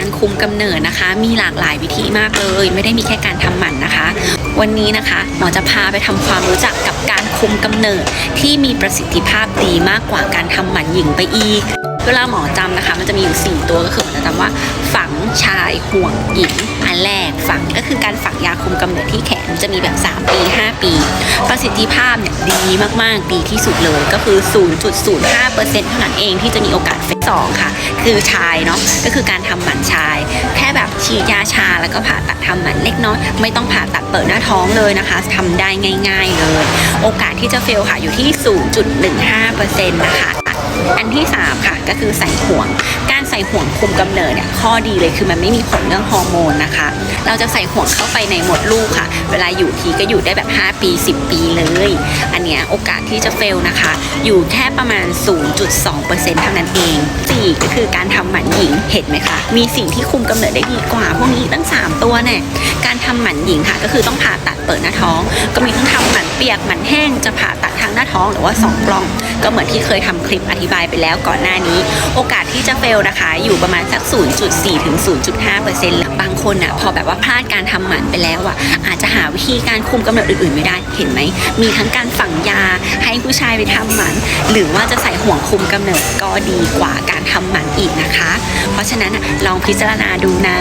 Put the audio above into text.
การคุมกำเนิดนะคะ มีหลากหลายวิธีมากเลย ไม่ได้มีแค่การทำหมันนะคะ วันนี้นะคะหมอจะพาไปทำความรู้จักกับการคุมกำเนิดที่มีประสิทธิภาพดีมากกว่าการทำหมันหญิงไปอีกเวลาหมอจำนะคะ มันจะมีอยู่ 4 ตัวก็คือหมอจะจำว่าฝังชายห่วงหญิงอันแรก การฝังยาคุมกำเนิดที่แขนจะมีแบบ 3 ปี 5 ปี ประสิทธิภาพเนี่ยดีมากๆ ดีที่สุดเลยก็คือ 0.05%เท่านั้นเองที่จะมีโอกาสเฟสสองค่ะ คือชายเนาะก็คือการทำหมันชาย แค่แบบฉีดยาชาแล้วก็ผ่าตัดทำหมันเล็กน้อย ไม่ต้องผ่าตัดเปิดหน้าท้องเลยนะคะทำได้ง่าย ๆเลย โอกาสที่จะเฟลค่ะอยู่ที่ 0.15%นะคะ อันที่3ค่ะก็คือใส่ห่วง การใส่ห่วงคุมกำเนิดเนี่ยข้อดีเลยคือมันไม่มีผลเรื่องฮอร์โมนนะคะ เราจะใส่ห่วงเข้าไปในหมดลูกค่ะ เวลาอยู่ทีก็อยู่ได้แบบ 5 ปี 10 ปีเลย อันเนี้ยโอกาสที่จะเฟลนะคะ อยู่แค่ประมาณ 0.2%เท่านั้นเอง 4 ก็คือการทำหมันหญิงเห็นไหมคะ มีสิ่งที่คุมกำเนิดได้ดีกว่า พวกนี้ตั้ง 3 ตัวเนี่ยการทำหมันหญิงค่ะก็คือต้องผ่าตัดเปิดหน้าท้อง ก็มีทั้งทำหมันเปียกหมันแห้งจะผ่าตัดทางหน้าท้องหรือว่าสองกล้อง ก็เหมือนที่เคยทำคลิปอธิบายไปแล้วก่อนหน้านี้ โอกาสที่จะเฟลนะคะ อยู่ประมาณสัก 0.4 ถึง 0.5%บางคนอะพอแบบว่าพลาดการทำหมันไปแล้วอะอาจจะหาวิธีการคุมกำเนิดอื่นๆไม่ได้เห็นไหม มีทั้งการฝังยาให้ผู้ชายไปทำหมัน หรือว่าจะใส่ห่วงคุมกำเนิดก็ดีกว่าการทำหมันอีกนะคะ เพราะฉะนั้นอะลองพิจารณาดูนะ